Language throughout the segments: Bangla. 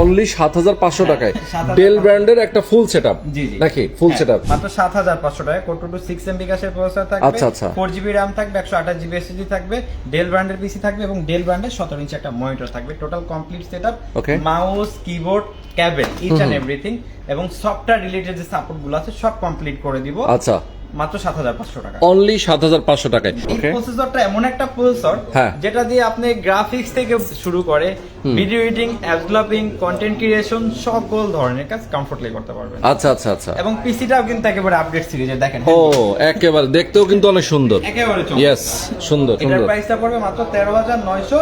অনলি সাত হাজার পাঁচশো টাকায়। ডেল ব্র্যান্ডের একটা ফুল সেট আপ নাকি? ফুল সেট আপ মাত্র সাত হাজার পাঁচশো টাকা কোটো টু সিক্স এম বিকাশের প্রসেসর থাকবে। আচ্ছা, আচ্ছা। ফোর জিবি র্যাম থাকবে একশো আঠাশ জিবি এসএসডি থাকবে ডেল ব্র্যান্ডের পিসি থাকবে এবং ডেল ব্র্যান্ডের সতেরো ইঞ্চি একটা মনিটর থাকবে। Total complete set up mouse keyboard cable each and everything এবং সফটওয়্যার রিলেটেড যে সাপোর্টগুলো আছে সব কমপ্লিট করে দিব। আচ্ছা। মাত্র সাত হাজার পাঁচশো টাকা। অনলি সাত হাজার পাঁচশো টাকায়। এই প্রসেসরটা এমন একটা প্রসেসর হ্যাঁ। যেটা দিয়ে আপনি গ্রাফিক্স থেকে শুরু করে video editing app developing content creation সকল ধরনের কাজ কমফোর্টলি করতে পারবেন। আচ্ছা আচ্ছা আচ্ছা। এবং পিসিটাও কিন্তু একেবারে আপডেট সিরিজের দেখেন। ও একেবারে দেখতেও কিন্তু অনেক সুন্দর। একেবারে ইয়েস সুন্দর এটার সুন্দর। প্রাইসটা পড়বে মাত্র তেরো হাজার নয়শো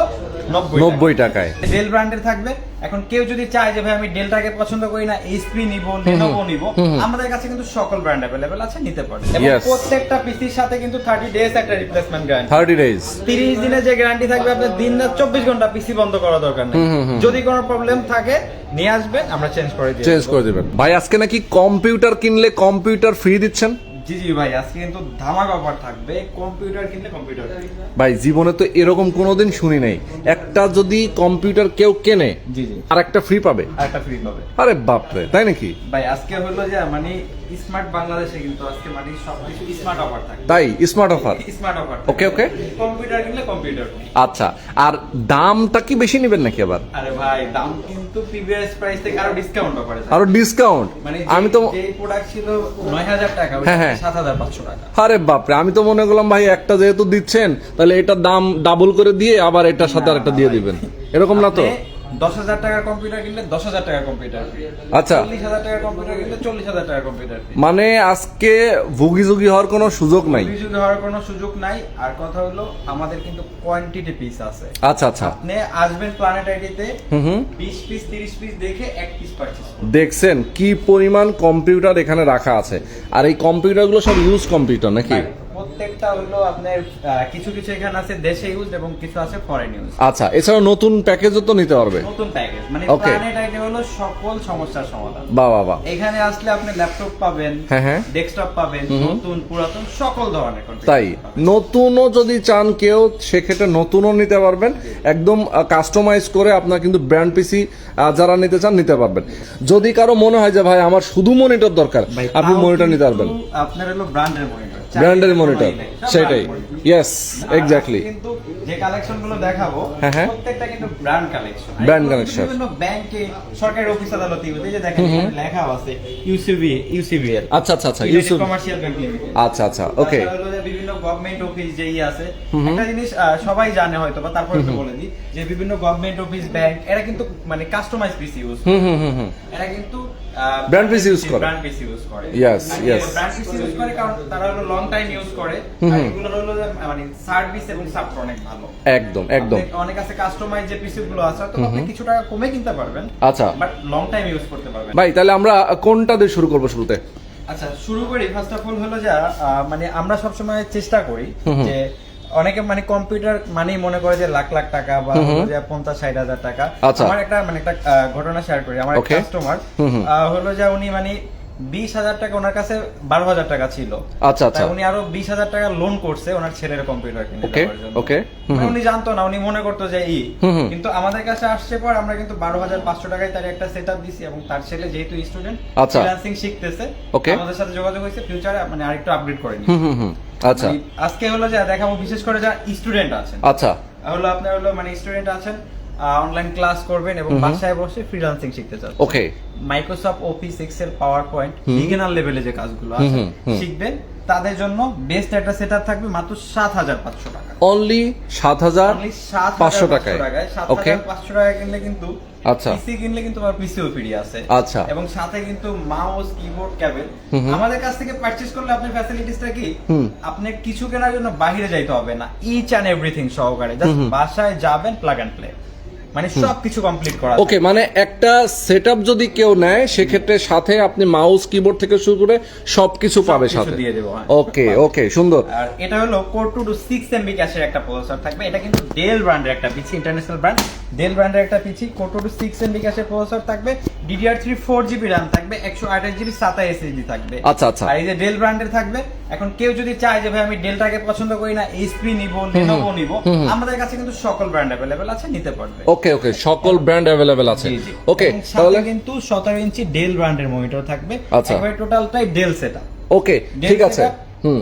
নব্বই নব্বই টাকায়। ডেল ব্র্যান্ডের থাকবে। এখন কেউ যদি চায় যে ভাই আমি ডেলটাকে পছন্দ করি না এইচপি নিব লেনোভো নিব আমাদের কাছে কিন্তু সকল ব্র্যান্ড অ্যাভেলেবেল আছে নিতে পারে এবং প্রত্যেকটা পিসির সাথে কিন্তু থার্টি ডেজ একটা রিপ্লেসমেন্ট গ্যারান্টি থার্টি ডেজ তিরিশ দিনের যে গ্যারান্টি থাকবে আপনার দিন রাত চব্বিশ ঘণ্টা পিসি বন্ধ করা দরকার নেই। যদি কোনো প্রবলেম থাকে নিয়ে আসবেন আমরা চেঞ্জ করে দিই চেঞ্জ করে দিবেন। ভাই আজকে নাকি কম্পিউটার কিনলে কম্পিউটার ফ্রি দিচ্ছেন? জি জি ভাই আজকে কিন্তু ধামাক অফার থাকবে। কম্পিউটার কিনলে কম্পিউটার। ভাই জীবনে তো এরকম কোনোদিন শুনি নাই। একটা যদি কম্পিউটার কেউ কেনে জি জি। আর একটা ফ্রি পাবে। আর একটা ফ্রি পাবে। আরে বাপরে তাই নাকি? ভাই আজকে হলো যে মানে স্মার্ট বাংলাদেশে কিন্তু আজকে মানে সবকিছু স্মার্ট অফার থাকবে তাই? Smart offer? Smart offer Okay, okay. Computer কিনলে কম্পিউটার আচ্ছা আর দামটা কি বেশি নেবেন নাকি আবার? আরে ভাই দাম কিন্তু প্রিভিয়াস প্রাইস থেকে আরও ডিসকাউন্ট অফারে থাকবে। আরও ডিসকাউন্ট মানে আমি তো যে প্রোডাক্ট ছিল নয় হাজার টাকা হ্যাঁ, হ্যাঁ। সাত হাজার পাঁচশো টাকা। আরে বাপরে আমি তো মনে করলাম ভাই একটা যেহেতু দিচ্ছেন তাহলে এটার দাম ডাবল করে দিয়ে আবার এটার সাথে আর একটা দিয়ে দিবেন। এরকম না তো? দশ হাজার টাকার কম্পিউটার কিনলে দশ হাজার টাকার কম্পিউটার আচ্ছা। চল্লিশ হাজার টাকার কম্পিউটার কিনলে চল্লিশ হাজার টাকার কম্পিউটার মানে আজকে ভুগি যুগি হওয়ার কোনো সুযোগ নাই? অভিযোগ হওয়ার কোনো সুযোগ নাই। আর কথা হলো আমাদের কিন্তু কোয়ান্টিটি পিস আছে। আচ্ছা আচ্ছা। আপনি আসবেন প্ল্যানেট আইডিতে হুম হুম। বিশ পিস তিরিশ পিস দেখে এক পিস পারচেস দেখছেন কি পরিমাণ কম্পিউটার এখানে রাখা আছে। আর এই কম্পিউটারগুলো সব ইউজ কম্পিউটার নাকি? প্রত্যেকটা হলো আপনার কিছু কিছু এখানে আছে দেশে ইউজ এবং কিছু আছে ফরেন ইউজ আচ্ছা এছাড়াও নতুন প্যাকেজও তো নিতে পারবে? নতুন প্যাকেজ মানে. প্ল্যানেট আইডি হলো সকল সমস্যার সমাধান। বা বাবা এখানে আসলে আপনি ল্যাপটপ পাবেন হ্যাঁ, হ্যাঁ। ডেস্কটপ পাবেন নতুন পুরাতন সকল ধরনের তাই নতুনও যদি চান কেউ সেক্ষেত্রে নতুনও নিতে পারবেন। একদম কাস্টমাইজ করে আপনার কিন্তু ব্র্যান্ড পিসি যারা নিতে চান নিতে পারবেন। যদি কারও মনে হয় যে ভাই আমার শুধু মনিটর দরকার আপনি মনিটর নিতে পারবেন। আপনার হলো ব্র্যান্ডের মনিটর ব্র্যান্ডের মনিটর সেটাই ইয়েস এক্স্যাক্টলি কিন্তু যে কালেকশনগুলো দেখাবো হ্যাঁ, হ্যাঁ। প্রত্যেকটা কিন্তু ব্র্যান্ড কালেকশন Brand collection। বিভিন্ন ব্যাংকে সরকারি অফিস আদালতে যে দেখেন লেখা আছে ইউসিবি ইউসিবিএল আচ্ছা আচ্ছা আচ্ছা ইউসুফ কমার্শিয়াল ব্যাংক আচ্ছা আচ্ছা ওকে বিভিন্ন গভর্নমেন্ট অফিস যেই আছে একটা জিনিস সবাই জানে হয়তো বা তারপরে একটু বলে দিই যে বিভিন্ন গভর্নমেন্ট অফিস ব্যাংক এরা কিন্তু মানে কাস্টমাইজ পিসি ইউজ হুম হুম হুম হুম। এরা কিন্তু Brand piece use করে। ব্র্যান্ড পিসি ইউজ করে। Yes, yes. Brand PC use করে কারণ তারা হলো লং টাইম ইউজ করে। এগুলো হলো মানে সার্ভিস এবং সাপোর্ট অনেক ভালো। একদম একদম। অনেক আছে কাস্টমাইজ যে পিসি গুলো আছে তো আপনি কিছু টাকা কমে কিনতে পারবেন আচ্ছা। বাট লং টাইম ইউজ করতে পারবেন। ভাই তাহলে আমরা কোনটা দিয়ে শুরু করব শুরুতে? আচ্ছা শুরু করি। ফার্স্ট অফ অল হলো যা মানে আমরা সবসময় চেষ্টা করি যে অনেকে মানে কম্পিউটার মানেই মনে করে যে লাখ লাখ টাকা বা যে পঞ্চাশ ষাট হাজার টাকা আচ্ছা। আমার একটা মানে একটা ঘটনা শেয়ার করি আমার কাস্টমার। হলো যে উনি মানে বিশ হাজার টাকা ওনার কাছে বারো হাজার টাকা ছিল আচ্ছা আচ্ছা উনি আরও বিশ হাজার টাকা লোন করছে ওনার ছেলের কম্পিউটার কিনে Okay, দেওয়ার জন্য। okay, হুম মানে। উনি জানতো না উনি মনে করতো যে ই। কিন্তু আমাদের কাছে আসছে পর আমরা কিন্তু বারো হাজার পাঁচশো টাকায় তার একটা সেট আপ দিছি এবং তার ছেলে যেহেতু স্টুডেন্ট আচ্ছা। ফ্রিল্যান্সিং শিখতেছে. আমাদের সাথে যোগাযোগ হয়েছে ফিউচারে মানে আরেকটু আপডেট করে নি হুম হুম হুম আচ্ছা। আজকে হলো যে দেখাবো বিশেষ করে যা স্টুডেন্ট আছেন। আচ্ছা। হলো আপনার হলো মানে স্টুডেন্ট আছেন অনলাইন ক্লাস করবেন এবং বাসায় বসে ফ্রিল্যান্সিং শিখতে চান okay Microsoft Office Excel PowerPoint beginner লেভেলে যে কাজগুলো আছে। শিখবেন। তাদের জন্য বেস্ট একটা সেটআপ থাকবে মাত্র সাত হাজার পাঁচশো টাকা। অনলি সাত হাজার 7,500 পাঁচশো টাকায়। হাজার পাঁচশো টাকা কিনলে কিন্তু আচ্ছা। পিসি কিনলে কিন্তু আমার পিসিও ফ্রি আছে। আচ্ছা। এবং সাথে কিন্তু মাউস কিবোর্ড হুম। আমাদের কাছ থেকে পারচেজ করলে আপনার ফ্যাসিলিটিসটা কি? আপনি কিছু কেনার জন্য বাইরে যাইতে হবে না। ইচ অ্যান্ড এভরিথিং সহকারে। জাস্ট বাসায় যাবেন প্লাগ অ্যান্ড প্লে মানে সবকিছু কমপ্লিট করা ওকে মানে একটা সেটআপ যদি কেউ নেয় সেক্ষেত্রে সাথে আপনি মাউস কিবোর্ড থেকে শুরু করে সবকিছু পাবে সাথে। দিয়ে দেবো, হ্যাঁ। ওকে ওকে সুন্দর। আর এটা হলো core two two six MB ক্যাশের একটা প্রসেসর থাকবে। এটা কিন্তু ডেল ব্র্যান্ডের একটা পিছি ইন্টারন্যাশনাল ব্র্যান্ড ডেল ব্র্যান্ডের একটা পিছি টু সিক্স এমবি ক্যাশের প্রসেসর থাকবে DDR three four GB RAM থাকবে একশো আঠাশ জিবি সাতা এসএসডি থাকবে। আচ্ছা, আচ্ছা। আর এই যে ডেল ব্র্যান্ডের থাকবে এখন কেউ যদি চায় যে ভাই আমি ডেলটাকে পছন্দ করি না এইচপি নিব লেনোভো নিব আমাদের কাছে কিন্তু সকল ব্র্যান্ড অ্যাভেলেবেল আছে নিতে পারবে। ওকে ওকে সকল ব্র্যান্ড অ্যাভেলেবেল আছে। ওকে তাহলে? কিন্তু সতেরো ইঞ্চি ডেল ব্র্যান্ডের মনিটর থাকবে আচ্ছা। একবারে টোটালটাই ডেল সেটআপ ওকে ঠিক আছে।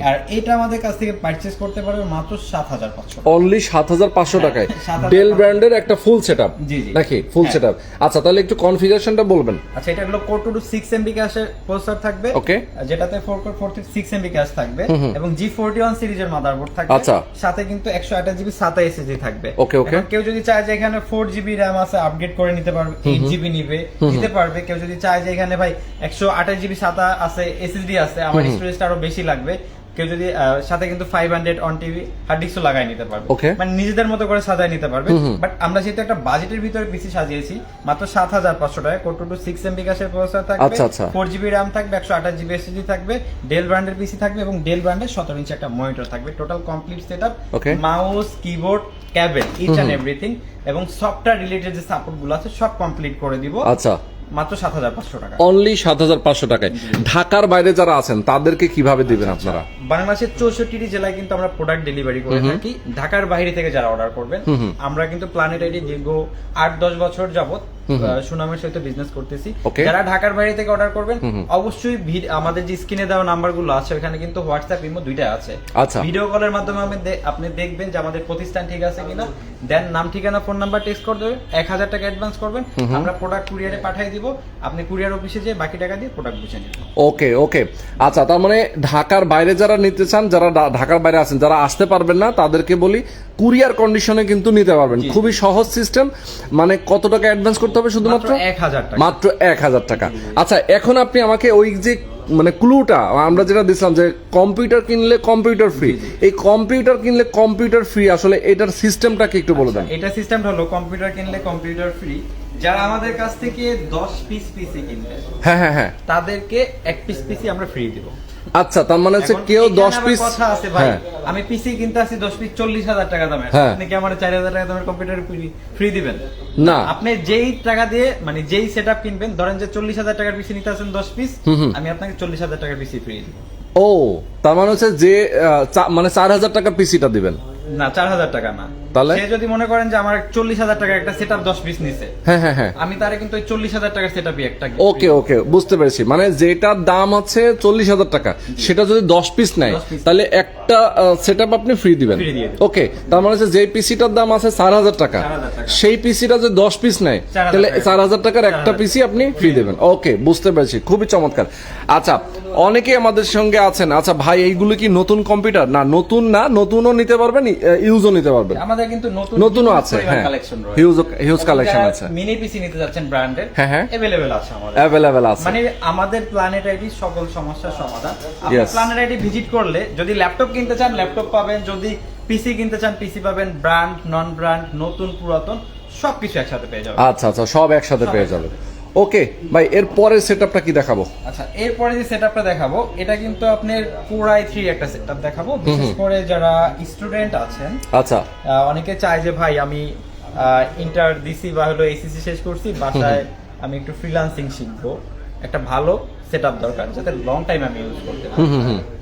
আর এটা আমাদের কাছ থেকে পারচেজ করতে পারবে মাত্র সাত হাজার পাঁচশো অনলি সাত হাজার পাঁচশো টাকায়। ডেল ব্র্যান্ডের একটা ফুল সেট জি। নাকি? ফুল হ্যাঁ। সেট আচ্ছা তাহলে একটু কনফিগারেশনটা বলবেন। আচ্ছা এটা হলো কোর টু সিক্স এমবি ক্যাশের প্রসেসর থাকবে। Okay. যেটাতে four core four six MB cache থাকবে। এবং জি ফোরটি ওয়ান সিরিজের মাদারবোর্ড থাকবে। আচ্ছা। সাথে কিন্তু একশো আঠাশ জিবি সাতা এসএসডি থাকবে। Okay. এখন কেউ যদি চায় যে এখানে ফোর জিবি র্যাম আছে আপগ্রেড করে নিতে পারবে এইট জিবি নিবে নিতে পারবে। কেউ যদি চায় যে এখানে ভাই একশো আঠাশ জিবি সাতা আছে এসএসডি আছে আমার স্টোরেজটা আরও বেশি লাগবে কেউ যদি সাথে কিন্তু five hundred on TV hard ডিস্কও লাগাই নিতে পারবে। মানে নিজেদের মতো করে সাজায় নিতে পারবে। বাট আমরা যেহেতু একটা বাজেটের ভিতরে পিসি সাজিয়েছি মাত্র সাত হাজার পাঁচশো টাকা কোর টু সিক্স এমবি ক্যাশের প্রসেসর থাকবে। ফোর জিবি র্যাম থাকবে একশো আঠাশ জিবি এসএসডি থাকবে ডেল ব্র্যান্ডের পিসি থাকবে এবং ডেল ব্র্যান্ডের সতেরো ইঞ্চি একটা মনিটর থাকবে। Total complete set up mouse keyboard cable each and everything এবং সফটওয়্যার রিলেটেড যে সাপোর্টগুলো আছে সব কমপ্লিট করে দিব। আচ্ছা। মাত্র সাত হাজার পাঁচশো টাকা। অনলি সাত হাজার পাঁচশো টাকায়। ঢাকার বাইরে যারা আছেন তাদেরকে কীভাবে দিবেন আপনারা? বাংলাদেশের চৌষট্টিটি জেলায় কিন্তু আমরা প্রোডাক্ট ডেলিভারি করে থাকি। ঢাকার বাইরে থেকে যারা অর্ডার করবেন আমরা কিন্তু প্ল্যানেটারি দীর্ঘ আট দশ বছর যাবত সুনামের সহিত বিজনেস করতেছি। যারা ঢাকার বাইরে থেকে অর্ডার করবেন অবশ্যই আমাদের যে স্ক্রিনে দেওয়া নাম্বারগুলো আছে ওখানে কিন্তু হোয়াটসঅ্যাপ ইমো দুইটা আছে। আচ্ছা। ভিডিও কলের মাধ্যমে আপনি দেখবেন যে আমাদের প্রতিষ্ঠান ঠিক আছে কিনা। দেন নাম ঠিকানা ফোন নাম্বার টেক্সট করে দেবেন। এক হাজার টাকা অ্যাডভান্স করবেন। আমরা প্রোডাক্ট কুরিয়ারে পাঠিয়ে দিব। আপনি কুরিয়ার অফিসে যেয়ে বাকি টাকা দিয়ে প্রোডাক্ট বুঝে নেবেন ওকে ওকে আচ্ছা তার মানে ঢাকার বাইরে যারা নিতে চান যারা ঢাকার বাইরে আছেন যারা আসতে পারবেন না তাদেরকে বলি কুরিয়ার কন্ডিশনে কিন্তু নিতে পারবেন। খুবই সহজ সিস্টেম মানে কত টাকা অ্যাডভান্স করতে হবে শুধুমাত্র? এক হাজার টাকা। মাত্র এক হাজার টাকা। আচ্ছা এখন আপনি আমাকে ওই যে মানে ক্লুটা আমরা যেটা দিছিলাম যে কম্পিউটার কিনলে কম্পিউটার ফ্রি এই কম্পিউটার কিনলে কম্পিউটার ফ্রি আসলে এটার সিস্টেমটাকে একটু বলে দেন? এটা সিস্টেমটা হলো কম্পিউটার কিনলে কম্পিউটার ফ্রি যারা আমাদের কাছ থেকে 10 পিস পিসি কিনবে হ্যাঁ হ্যাঁ হ্যাঁ। তাদেরকে এক পিস পিসি আমরা ফ্রি দিব। আচ্ছা তার মানে হচ্ছে কেউ দশ পিস কথা আছে ভাই। হ্যাঁ। আমি পিসি কিনতে আসি 10 পিস 40000 টাকা দামে। হ্যাঁ। আপনি কি আমার 4000 টাকা দামের কম্পিউটার ফ্রি দিবেন? না। আপনি যেই টাকা দিয়ে মানে যেই সেটআপ কিনবেন ধরেন যে 40000 টাকার পিসি নিতে আসেন 10 পিস আমি আপনাকে 40000 টাকার পিসি ফ্রি দিব। ও তার মানে হচ্ছে যে মানে চার হাজার টাকা পিসিটা দিবেন। না 4000 টাকা না। তাহলে? সে যদি মনে করেন যে আমার 40000 টাকার একটা সেটআপ 10 পিস নিছে হ্যাঁ হ্যাঁ হ্যাঁ। আমি তারে কিন্তু ওই 40000 টাকার সেটআপই একটা ওকে ওকে বুঝতে পেরেছি। মানে যেটার দাম আছে চল্লিশ হাজার টাকা সেটা যদি দশ পিস নেয় তাহলে একটা সেট আপনি ফ্রি দিবেন। ওকে তার মানে যে পিসিটার দাম আছে চার হাজার টাকা। 4,000 টাকা। সেই পিসিটা যদি দশ পিস নেয় তাহলে চার হাজার টাকার একটা 4,000 পিসি আপনি ফ্রি দেবেন। ওকে বুঝতে পেরেছি। খুবই চমৎকার। আচ্ছা অনেকে আমাদের সঙ্গে আছেন আচ্ছা ভাই এইগুলো কি নতুন কম্পিউটার না নতুন না নতুনও নিতে পারবেন ইউজও নিতে পারবেন আমাদের কিন্তু নতুন নতুনও আছে হ্যাঁ কালেকশন রয়েছে হিউজ হিউজ কালেকশন আছে মিনি পিসি নিতে যাচ্ছেন ব্র্যান্ডের হ্যাঁ, হ্যাঁ। अवेलेबल আছে আমাদের অ্যাভেলেবেল আছে মানে আমাদের প্ল্যানেট আইডি সকল সমস্যার সমাধান আপনি Yes. প্ল্যানেট আইডি ভিজিট করলে যদি ল্যাপটপ কিনতে চান ল্যাপটপ পাবেন যদি পিসি কিনতে চান পিসি পাবেন ব্র্যান্ড নন ব্র্যান্ড নতুন পুরাতন সবকিছু একসাথে পেয়ে যাবেন আচ্ছা আচ্ছা সব একসাথে পেয়ে যাবেন ওকে ভাই এর পরের সেটআপটা কি দেখাবো? আচ্ছা এরপরে যে সেটআপটা দেখাবো এটা কিন্তু আপনার কোরাই থ্রি একটা সেটআপ দেখাবো। বিশেষ করে যারা স্টুডেন্ট আছেন আচ্ছা। অনেকে চায় যে ভাই আমি ইন্টার দিছি বা হলো এসিসি শেষ করছি বাসায় আমি একটু ফ্রিল্যান্সিং শিখব। একটা ভালো সেটআপ দরকার যাতে লং টাইম আমি ইউজ করতে পারি।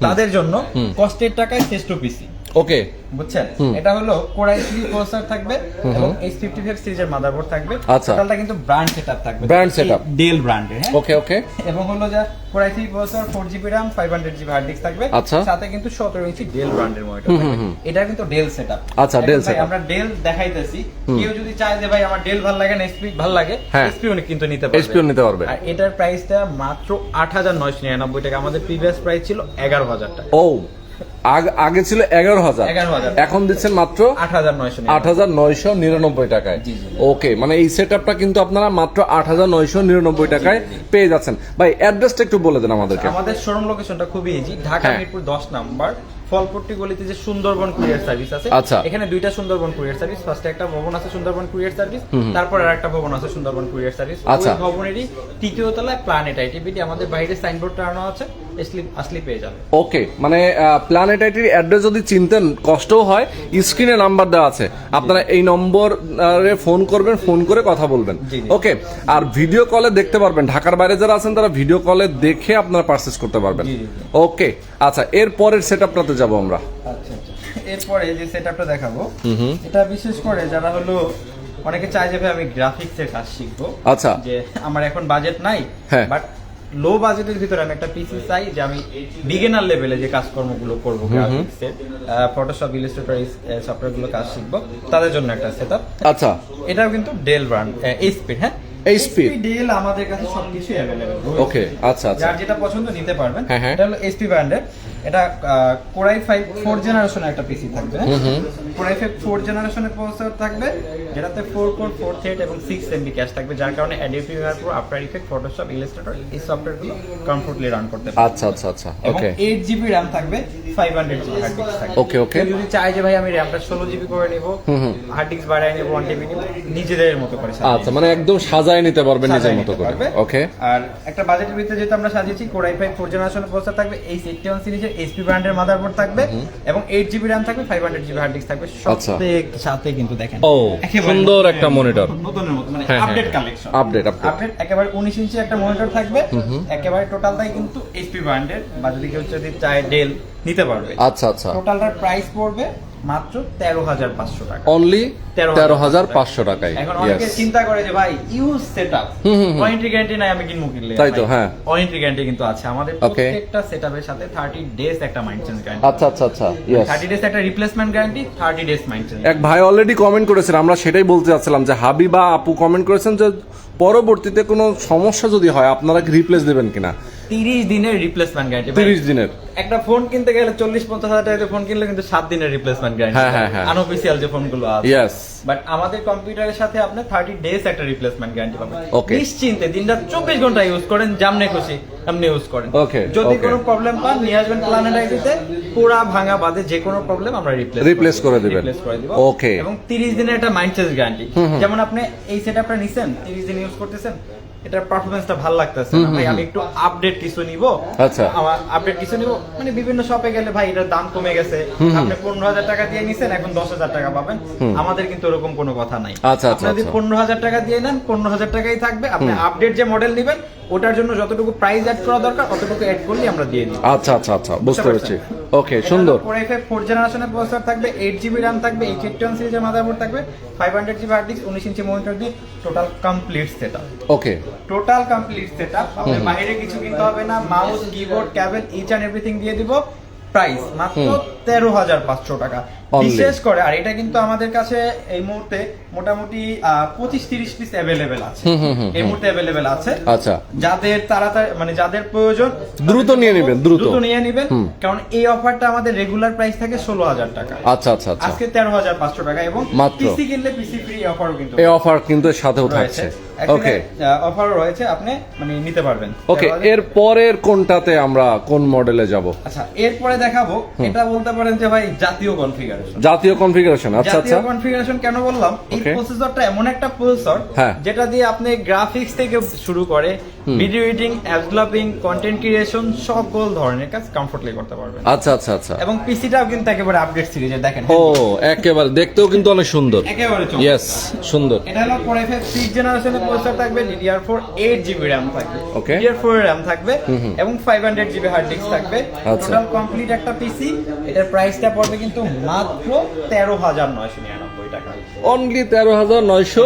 তাদের জন্য কষ্টের টাকায় শ্রেষ্ঠ পিসি ওকে। বুঝছেন? এটা হলো কোরাই থ্রি প্রসেসর থাকবে এবং এইচ ফিফটি ফাইভ সিরিজের মাদারবোর্ড থাকবে। আচ্ছা। টোটালটা কিন্তু ব্র্যান্ড সেটআপ থাকবে। Brand setup। ডেল ব্র্যান্ডের হ্যাঁ? Okay okay. এবং হলো যা core i three processor four GB RAM five hundred GB hard disk থাকবে। আচ্ছা। সাথে কিন্তু সতেরো ইঞ্চি ডেল ব্র্যান্ডের মনিটর এটা কিন্তু ডেল সেটআপ আচ্ছা, Dell setup। আমরা ডেল দেখাইতেছি। কেউ যদি চায় যে ভাই আমার ডেল ভালো লাগে না এসপি ভালো লাগে হ্যাঁ। এসপি উনি কিন্তু নিতে পারবে। এসপিও নিতে পারবে। আর এটার প্রাইসটা মাত্র আট হাজার নয়শো নিরানব্বই টাকা। আমাদের প্রিভিয়াস প্রাইস ছিল এগারো হাজার টাকা। ও। আগ- ছিল এগারো হাজার। এখন দিচ্ছেন মাত্র আট হাজার নয়শো নিরানব্বই। টাকায়। ওকে মানে এই সেট আপটা কিন্তু আপনারা মাত্র আট হাজার নয়শো নিরানব্বই টাকায় পেয়ে যাচ্ছেন। ভাই অ্যাড্রেসটা একটু বলে দেন আমাদেরকে। আমাদের শোরুম লোকেশনটা খুবই ইজি ঢাকা হ্যাঁ। মিরপুর দশ নাম্বার। ফলপট্টি গলিতে যে সুন্দরবন কুরিয়ার সার্ভিস আছে আচ্ছা। এখানে দুইটা সুন্দরবন কুরিয়ার সার্ভিস। ফার্স্টে একটা ভবন আছে সুন্দরবন কুরিয়ার সার্ভিস তারপর আর একটা ভবন আছে সুন্দরবন কুরিয়ার সার্ভিস। আচ্ছা। ওই ভবনেরই তৃতীয় তলায় প্ল্যানেট আইটিভিটি আমাদের বাইরে সাইনবোর্ড টানানো আছে। আসলে আসলে পেয়ে যাবে ওকে মানে প্ল্যানেট অ্যাড্রেস যদি চিনতেন কষ্টও হয় স্ক্রিনে নাম্বার দেওয়া আছে। আপনারা এই নম্বরে ফোন করবেন ফোন করে কথা বলবেন। ওকে আর ভিডিও কলে দেখতে পারবেন ঢাকার বাইরে যারা আছেন তারা ভিডিও কলে দেখে আপনারা পারচেস করতে পারবেন। ওকে আচ্ছা এর পরের সেট আপটাতে যাব আমরা। আচ্ছা আচ্ছা। এরপরে যে সেটআপটা দেখাবো এটা বিশেষ করে যারা হলো অনেকে চায় যে আমি গ্রাফিক্সের কাজ শিখব। আচ্ছা। যে আমার এখন বাজেট নাই হ্যাঁ। বাট লো বাজেটের ভিতরে আমি একটা পিসি চাই যে আমি বিগিনার লেভেলে যে কাজকর্মগুলো করব ফটোশপ ইলিস্ট্রেটর সফটওয়্যারগুলো কাজ শিখব। তাদের জন্য একটা সেটআপ আচ্ছা। এটাও কিন্তু ডেল ব্র্যান্ড এইচপি হ্যাঁ? আমাদের কাছে সবকিছু অ্যাভেলেবেল ওকে আচ্ছা আচ্ছা। যার যেটা পছন্দ নিতে পারবেন হ্যাঁ, হ্যাঁ। এটা হলো এইচপি ব্র্যান্ডের এটা কোরাই ফাইভ ফোর জেনারেশনের একটা পিসি থাকবে কোরাই ফাইভ ফোর জেনারেশনের প্রসেসর থাকবে যেটাতে ফোর কোর ফোর থ্রেড এবং সিক্স এমবি ক্যাশ থাকবে যার কারণে Adobe Premiere Pro After Effect Photoshop Illustrator এই সফটওয়্যারগুলো কমফোর্টলি রান করতে পারবে। আচ্ছা আচ্ছা আচ্ছা ওকে এইট জিবি র্যাম থাকবে five hundred GB hard disk থাকবে। Okay. কেউ যদি চায় যে ভাই আমি র্যামটা ষোলো জিবি করে নিব হার্ড ডিস্ক বাড়ায় নেব ওয়ান টিবি নিব নিজেদের মতো করে আচ্ছা মানে একদম সাজায় নিতে পারবেন নিজের মতো করে। পারবে। ওকে আর একটা বাজেটের ভিতরে যেহেতু আমরা সাজিয়েছি কোরাই ফাইভ ফোর জেনারেশনের প্রসেসর থাকবে এই এইটটি ওয়ান সিরিজের এইচপি ব্র্যান্ডের মাদারবোর্ড থাকবে এবং এইট জিবি র্যাম থাকবে five hundred GB hard disk থাকবে সবথেকে সাথে সাথে কিন্তু দেখেন। ও, সুন্দর একটা মনিটর monitor। নতুনের মতো মানে হ্যাঁ, আপডেট হ্যাঁ। কালেকশন আপডেট আপডেট আপডেট একেবারে উনিশ ইঞ্চি একটা মনিটর থাকবে একেবারে টোটালটাই কিন্তু এইচপি ব্র্যান্ডের বা যদি কেউ যদি চায় ডেল নিতে পারবে। আচ্ছা আচ্ছা। টোটালটার প্রাইস পড়বে মাত্র তেরো হাজার পাঁচশো টাকা। অনলি তেরো হাজার পাঁচশো টাকায়। এখন অনেকে চিন্তা করে যে ভাই ইউজ সেটআপ ওয়ারেন্টি গ্যারান্টি নাই আমি কিনবো কিনলে। তাই তো, হ্যাঁ। ওয়ারেন্টি গ্যারান্টি কিন্তু আছে। আমাদের. প্রত্যেকটা সেটআপের সাথে 30 ডেজ একটা গ্যারান্টি আচ্ছা আচ্ছা আচ্ছা। 30 ডেজ একটা রিপ্লেসমেন্ট গ্যারান্টি 30 ডেজ মাইন্টেন্স এক ভাই অলরেডি কমেন্ট করেছেন আমরা সেটাই বলতে চাচ্ছিলাম যে হাবিবা আপু কমেন্ট করেছেন যে পরবর্তীতে কোনো সমস্যা যদি হয় আপনারা কি রিপ্লেস দেবেন কিনা? 30 দিনের রিপ্লেসমেন্ট গ্যারান্টি তিরিশ দিনের। একটা ফোন কিনতে গেলে 40 50 হাজার টাকা ফোন কিনলে কিন্তু 7 দিনের রিপ্লেসমেন্ট গ্যারান্টি হ্যাঁ, হ্যাঁ, হ্যাঁ। আনঅফিশিয়াল যে ফোনগুলো আছে ইয়েস বাট আমাদের কম্পিউটারের সাথে আপনি 30 ডেজ একটা রিপ্লেসমেন্ট গ্যারান্টি পাবেন Okay. নিশ্চিন্তে দিনটা 24 ঘণ্টা ইউজ করেন যেমনে খুশি আপনি ইউজ করেন Okay, যদি. কোনো প্রবলেম পান নিয়ে আসবেন প্ল্যানেট আইডিতে পুরা ভাঙা বাদে যে কোনো প্রবলেম আমরা রিপ্লেস করে দিবেন। রিপ্লেস করে দিব Okay. এবং 30 দিনের একটা মাইন্ড চেঞ্জ গ্যারান্টি যেমন আপনি এই সেটআপটা নিছেন 30 দিন ইউজ করতেছেন এটার পারফরমেন্সটা ভালো লাগতেছে ভাই আমি একটু আপডেট কিছু নিব আচ্ছা। আমার আপডেট কিছু নিব মানে বিভিন্ন শপে গেলে ভাই এটার দাম কমে গেছে। আপনি পনেরো হাজার টাকা দিয়ে নিছেন এখন দশ হাজার টাকা পাবেন। আমাদের কিন্তু ওরকম কোনো কথা নাই। আচ্ছা, আচ্ছা, আপনি যদি আচ্ছা। পনেরো হাজার টাকা দিয়ে নেন পনেরো হাজার টাকাই থাকবে। আপনি আপডেট যে মডেল নেবেন ওটার জন্য যতটুকু প্রাইস অ্যাড করা দরকার অতটুকু অ্যাড করলে আমরা দিয়ে দিই। আচ্ছা আচ্ছা আচ্ছা বুঝতে পেরেছি। ওকে সুন্দর। ফোর এফ ফোর জেনারেশনের প্রসেসর থাকবে এইট জিবি র্যাম থাকবে এইট এইটটি ওয়ান সিরিজের মাদারবোর্ড থাকবে five hundred GB hard disk উনিশ ইঞ্চি মনিটর দিয়ে total complete set okay total complete set up আপনার বাইরে কিছু কিনতে হবে না mouse keyboard cable each and everything দিয়ে দিব প্রাইস মাত্র তেরো হাজার পাঁচশো টাকা। বিশেষ করে আর এটা কিন্তু আমাদের কাছে এই মুহূর্তে মোটামুটি পঁচিশ তিরিশ পিস অ্যাভেলেবেল আছে। এই মুহূর্তে অ্যাভেলেবেল আছে। আচ্ছা। যাদের তাড়াতাড়ি মানে যাদের প্রয়োজন দ্রুত নিয়ে নেবেন, দ্রুত। নিয়ে নেবেন। কারণ এই অফারটা আমাদের রেগুলার প্রাইস থাকে ষোলো হাজার টাকা। আচ্ছা আচ্ছা আচ্ছা। আজকে তেরো হাজার পাঁচশো টাকা এবং মাত্র। পিসি কিনলে পিসি ফ্রি অফারও কিন্তু এই অফার কিন্তু সাথেও থাকছে। ওকে অফারও রয়েছে আপনি মানে নিতে পারবেন। ওকে এর পরের কোনটাতে আমরা কোন মডেলে যাব? আচ্ছা এরপরে দেখাবো এটা বলতে পারেন যে ভাই জাতীয় কনফিগারেশন জাতীয় কনফিগারেশন আচ্ছা আচ্ছা। জাতীয় কনফিগারেশন কেন বললাম? এই প্রসেসরটা এমন একটা প্রসেসর হ্যাঁ। যেটা দিয়ে আপনি গ্রাফিক্স থেকে শুরু করে video editing app developing content creation সকল ধরনের কাজ কমফোর্টলি করতে পারবেন। আচ্ছা আচ্ছা আচ্ছা। এবং পিসিটাও কিন্তু একেবারে আপডেট সিরিজের দেখেন। ও একেবারে। দেখতেও কিন্তু অনেক সুন্দর। একেবারে ইয়েস সুন্দর। এটা হলো কোর এফ সিক্স জেনারেশনের প্রসেসর থাকবে DDR four eight GB RAM থাকবে. ডিডিআর ফোর র্যাম থাকবে এবং five hundred GB hard disk থাকবে। আচ্ছা। টোটাল কমপ্লিট একটা পিসি এটার প্রাইসটা পড়বে কিন্তু মাত্র তেরো হাজার নয়শো নিরানব্বই টাকা। অনলি তেরো হাজার নয়শো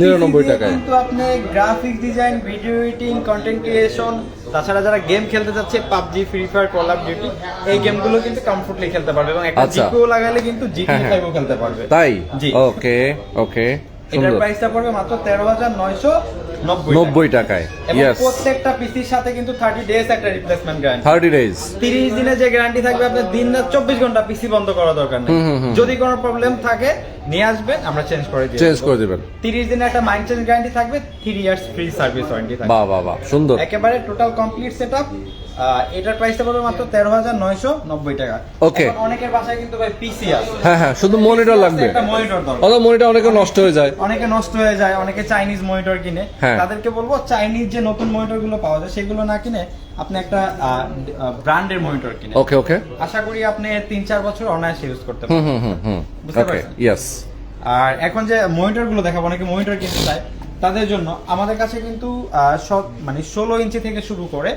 নিরানব্বই টাকায়। কিন্তু আপনি graphics design video editing content creation তাছাড়া যারা গেম খেলতে যাচ্ছে PUBG free fire call of duty এই গেমগুলো কিন্তু কমফোর্টলি খেলতে পারবে এবং একটা আচ্ছা। জিপিও লাগালে কিন্তু জিটি হ্যাঁ, হ্যাঁ। ফাইভও খেলতে পারবে। তাই? জি। ওকে ওকে এটার প্রাইসটা পড়বে মাত্র তেরো হাজার নয়শো নব্বই টাকায়। প্রত্যেকটা পিসির সাথে কিন্তু থার্টি ডেজ একটা রিপ্লেসমেন্ট গ্যারান্টি থার্টি ডেজ তিরিশ দিনের যে গ্যারান্টি থাকবে আপনার দিন রাত চব্বিশ ঘণ্টা পিসি বন্ধ করা দরকার নেই। যদি কোনো প্রবলেম থাকে নিয়ে আসবেন আমরা চেঞ্জ করে দিই চেঞ্জ করে দিবেন। তিরিশ দিনের একটা মাইন্ড চেঞ্জ গ্যারান্টি থাকবে three years free service warranty থাকবে। বাহ বাহ বাহ সুন্দর। একেবারে total complete set up ah, এটার প্রাইসটা পড়বে মাত্র তেরো হাজার নয়শো নব্বই টাকা। Okay. এখন অনেকের বাসায় কিন্তু ভাই পিসি আছে। হ্যাঁ হ্যাঁ শুধু মনিটর লাগবে। একটা মনিটর দরকার। অথবা মনিটর অনেকে নষ্ট হয়ে যায়। অনেকে নষ্ট হয়ে যায় অনেকে চাইনিজ মনিটর কিনে। হ্যাঁ। তাদেরকে বলব চাইনিজ যে নতুন মনিটরগুলো পাওয়া যায় সেগুলো না কিনে আপনি একটা ব্র্যান্ডের মনিটর কিনে ওকে ওকে আশা করি আপনি তিন চার বছর অনায়াসে ইউজ করতে পারবেন। হুম হুম হুম বুঝতে পারছেন? ইয়েস আর এখন যে মনিটরগুলো দেখাবো অনেকে মনিটর কিনতে চায়। তাদের জন্য আমাদের কাছে কিন্তু সব মানে ষোলো ইঞ্চি থেকে শুরু করে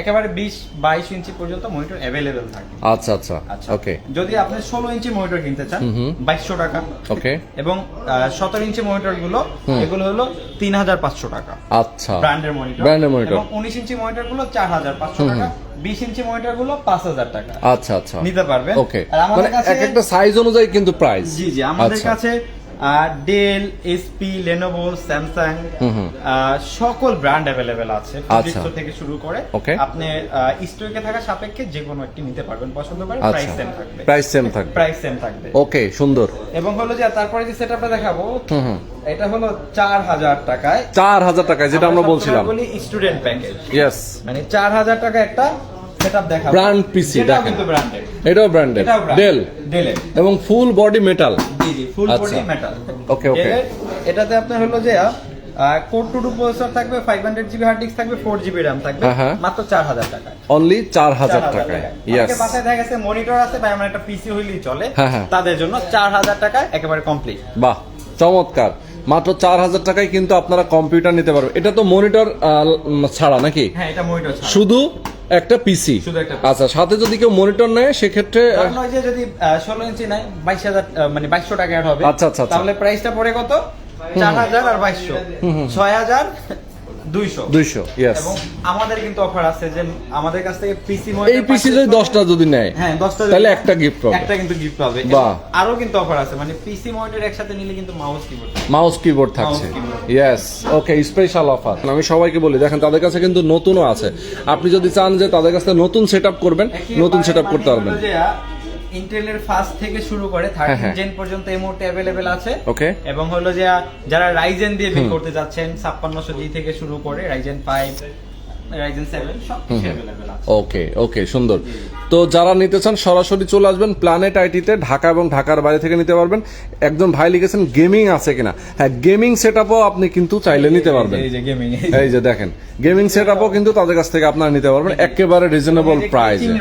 একেবারে বিশ বাইশ ইঞ্চি পর্যন্ত মনিটর অ্যাভেলেবেল থাকে। আচ্ছা আচ্ছা। আচ্ছা। ওকে যদি আপনি ষোলো ইঞ্চি মনিটর কিনতে চান। বাইশশো টাকা। ওকে এবং সতেরো ইঞ্চি মনিটরগুলো এগুলো হলো তিন হাজার পাঁচশো টাকা। আচ্ছা। ব্র্যান্ডের মনিটর Brand-এর monitor। এবং উনিশ ইঞ্চি মনিটরগুলো চার হাজার পাঁচশো টাকা। বিশ ইঞ্চি মনিটরগুলো পাঁচ হাজার টাকা। আচ্ছা আচ্ছা। নিতে পারবেন। ওকে আর আমাদের মানে কাছে এক একটা সাইজ অনুযায়ী কিন্তু প্রাইস জি জি। আমাদের আচ্ছা। কাছে ডেল এসপি লেনোভো স্যামসাং। সকল ব্র্যান্ড অ্যাভেলেবেল আছে আচ্ছা। ফিজিক্সো থেকে শুরু করে। আপনি স্টকে থাকা সাপেক্ষে যে কোনো একটি নিতে পারবেন। পছন্দ করে আচ্ছা। প্রাইস সেম থাকবে। প্রাইস সেম থাকবে। প্রাইস সেম থাকবে। ওকে সুন্দর। এবং হলো যে তারপরে যে সেটআপটা দেখাবো এটা হলো চার হাজার টাকায়। চার হাজার টাকায় যেটা আমরা বলছিলাম। বলি স্টুডেন্ট প্যাকেজ ইয়েস মানে চার হাজার টাকা একটা সেটআপ দেখাবো। PC যেটাও দেখেন। এটাও ব্র্যান্ডেড ডেল এবং ফুল বডি মেটাল জি জি full. Body metal Okay, okay. এটাতে আপনার হলো যে টু টু প্রসেসর থাকবে five hundred GB hard disk থাকবে জিবি র্যাম থাকবে হ্যাঁ, হ্যাঁ। মাত্র টাকায়। অনলি 4,000 টাকায়। ইয়েস বাসায় দেখা গেছে মনিটর আছে বা আমার একটা পিসি হইলেই চলে। হ্যাঁ, হ্যাঁ। তাদের জন্য চার হাজার টাকায় একেবারে কমপ্লিট বাহ চমৎকার। মাত্র চার হাজার টাকায় কিন্তু আপনারা কম্পিউটার নিতে পারবেন। এটা তো মনিটর ছাড়া নাকি? হ্যাঁ শুধু একটা পিসি আচ্ছা সাথে যদি কেউ মনিটর নেয় সেক্ষেত্রে যদি ষোলো ইঞ্চি নেয় বাইশ হাজার মানে বাইশশো টাকা হবে। আচ্ছা, আচ্ছা, আচ্ছা। তাহলে প্রাইসটা পড়ে কত? চার হাজার আর বাইশশো। ছয় হাজার দুইশো। দুইশো ইয়েস এবং আমাদের কিন্তু অফার আছে যে আমাদের কাছ থেকে পিসি এই পিসি যদি দশটা যদি নেয় হ্যাঁ দশটা তাহলে একটা gift পাবে। একটা কিন্তু গিফট পাবে। বাহ। আরও কিন্তু অফার আছে মানে পিসি মনিটর একসাথে নিলে কিন্তু মাউস কিবোর্ড মাউস কিবোর্ড থাকছে। ইয়েস ওকে স্পেশাল অফার আমি সবাইকে বলি দেখেন তাদের কাছে কিন্তু নতুনও আছে। আপনি যদি চান যে তাদের কাছে নতুন সেট করবেন নতুন সেট করতে পারবেন। ইন্টেলের ফার্স্ট থেকে শুরু করে হ্যাঁ, থার্টিন হ্যাঁ। জেন পর্যন্ত এই মুহূর্তে অ্যাভেলেবেল আছে। ওকে। এবং হলো যে যারা রাইজেন দিয়ে বিল করতে যাচ্ছেন ছাপ্পান্নশো জি থেকে শুরু করে রাইজেন ফাইভ ওকে ওকে সুন্দর। তো যারা নিতে চান সরাসরি চলে আসবেন প্ল্যানেট আইটিতে ঢাকা এবং ঢাকার বাইরে থেকে নিতে পারবেন। একজন ভাই লিখেছেন গেমিং আছে কিনা? হ্যাঁ গেমিং সেট আপনি কিন্তু চাইলে নিতে পারবেন। এই যে দেখেন গেমিং সেট কিন্তু তাদের কাছ থেকে আপনারা নিতে পারবেন। একেবারে রিজনেবল প্রাইসে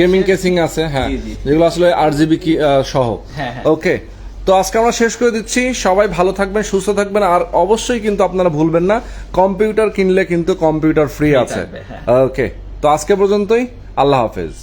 গেমিং কেসিং আছে হ্যাঁ। যেগুলো আসলে আর জিবি কি সহ। হ্যাঁ, হ্যাঁ। ওকে তো আজকে আমরা শেষ করে দিচ্ছি। সবাই ভালো থাকবেন সুস্থ থাকবেন আর অবশ্যই কিন্তু আপনারা ভুলবেন না কম্পিউটার কিনলে কিন্তু কম্পিউটার ফ্রি আছে। হ্যাঁ। ওকে তো আজকে পর্যন্তই আল্লাহ হাফেজ।